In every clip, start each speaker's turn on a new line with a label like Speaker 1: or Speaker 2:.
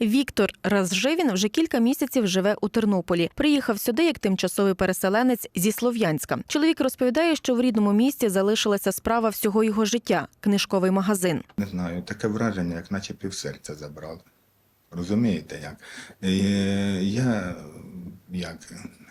Speaker 1: Віктор Разживін вже кілька місяців живе у Тернополі. Приїхав сюди як тимчасовий переселенець зі Слов'янська. Чоловік розповідає, що в рідному місті залишилася справа всього його життя книжковий магазин.
Speaker 2: Не знаю, таке враження, як наче півсерця забрали. Розумієте як? Е, Я як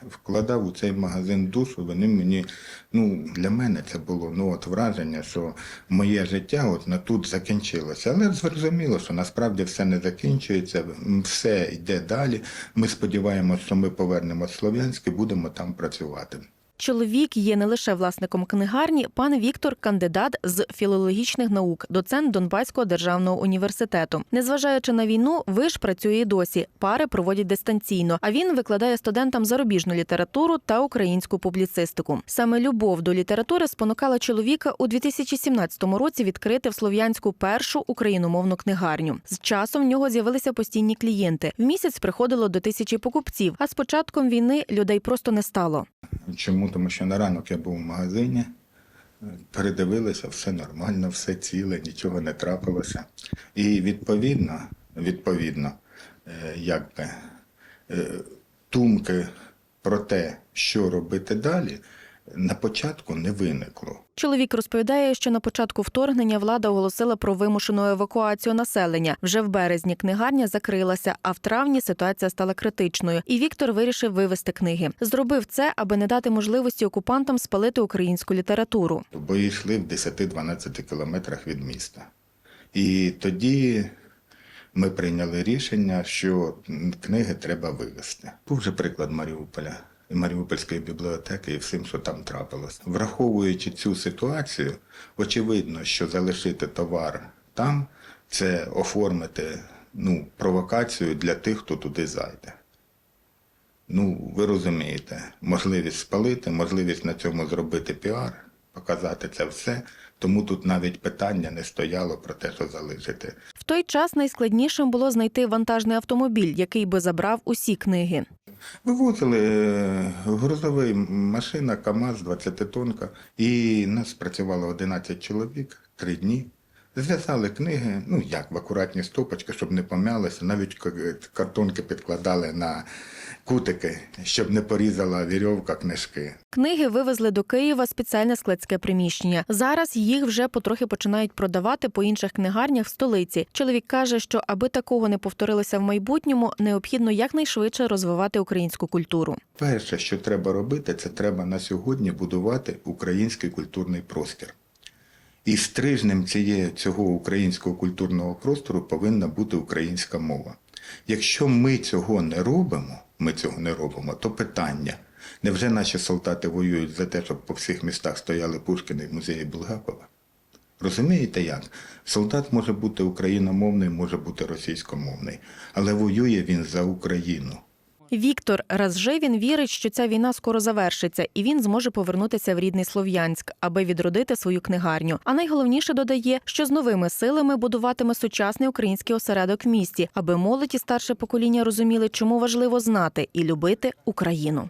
Speaker 2: вкладав у цей магазин душу, вони мені, ну, для мене це було ну, от враження, що моє життя от на тут закінчилося. Але зрозуміло, що насправді все не закінчується, все йде далі. Ми сподіваємося, що ми повернемо Слов'янськ і будемо там працювати.
Speaker 1: Чоловік є не лише власником книгарні. Пан Віктор кандидат з філологічних наук, доцент Донбаського державного університету. Незважаючи на війну, виш працює досі. Пари проводять дистанційно. А він викладає студентам зарубіжну літературу та українську публіцистику. Саме любов до літератури спонукала чоловіка у 2017 році відкрити в Слов'янську першу україномовну книгарню. З часом в нього з'явилися постійні клієнти. В місяць приходило до тисячі покупців. А з початком війни людей просто не стало.
Speaker 2: Чому? Тому що на ранок я був в магазині, передивилися, все нормально, все ціле, нічого не трапилося. І відповідно, відповідно, е, якби е, думки про те, що робити далі, на початку не виникло.
Speaker 1: Чоловік розповідає, що на початку вторгнення влада оголосила про вимушену евакуацію населення. Вже в березні книгарня закрилася, а в травні ситуація стала критичною. І Віктор вирішив вивезти книги. Зробив це, аби не дати можливості окупантам спалити українську літературу.
Speaker 2: Бої йшли в 10-12 кілометрах від міста. І тоді ми прийняли рішення, що книги треба вивезти. Був вже приклад Маріуполя Маріупольської бібліотеки і всім, що там трапилось. Враховуючи цю ситуацію, очевидно, що залишити товар там це оформити ну, провокацію для тих, хто туди зайде. Ну, ви розумієте, можливість спалити, можливість на цьому зробити піар, показати це все. Тому тут навіть питання не стояло про те, що залишити.
Speaker 1: В той час найскладнішим було знайти вантажний автомобіль, який би забрав усі книги.
Speaker 2: Вивозили е, грузовий машина, КАМАЗ, 20-тонка, і нас працювало 11 чоловік, три дні. Зв'язали книги, ну як в акуратні стопочки, щоб не пом'ялися. Навіть картонки підкладали на кутики, щоб не порізала вірьовка книжки.
Speaker 1: Книги вивезли до Києва спеціальне складське приміщення. Зараз їх вже потрохи починають продавати по інших книгарнях в столиці. Чоловік каже, що аби такого не повторилося в майбутньому, необхідно якнайшвидше розвивати українську культуру.
Speaker 2: Перше, що треба робити, це треба на сьогодні будувати український культурний простір. І стрижнем цієї, цього українського культурного простору повинна бути українська мова. Якщо ми цього не робимо, ми цього не робимо, то питання. Невже наші солдати воюють за те, щоб по всіх містах стояли Пушкіни в музеї Булгакова? Розумієте як? Солдат може бути україномовний, може бути російськомовний, але воює він за Україну.
Speaker 1: Віктор Разживін вірить, що ця війна скоро завершиться, і він зможе повернутися в рідний Слов'янськ, аби відродити свою книгарню. А найголовніше додає, що з новими силами будуватиме сучасний український осередок в місті, аби молодь і старше покоління розуміли, чому важливо знати і любити Україну.